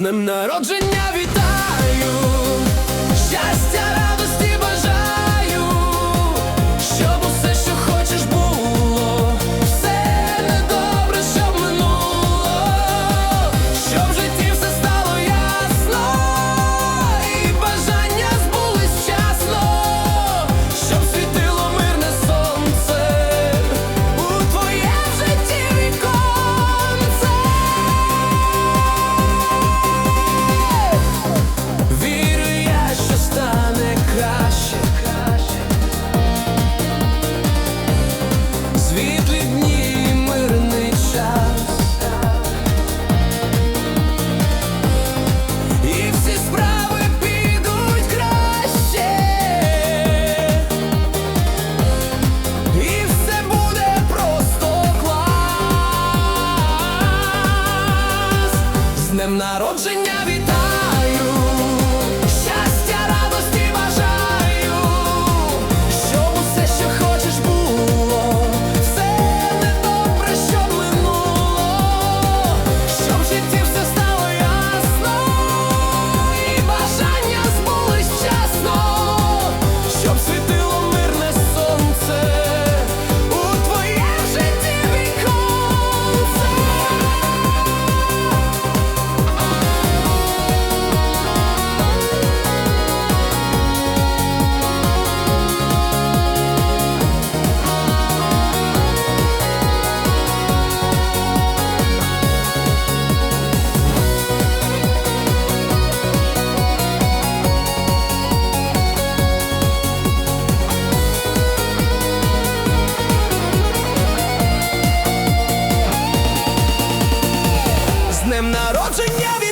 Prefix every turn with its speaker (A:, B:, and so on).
A: днем народження вітаю, днем народження Oczy nie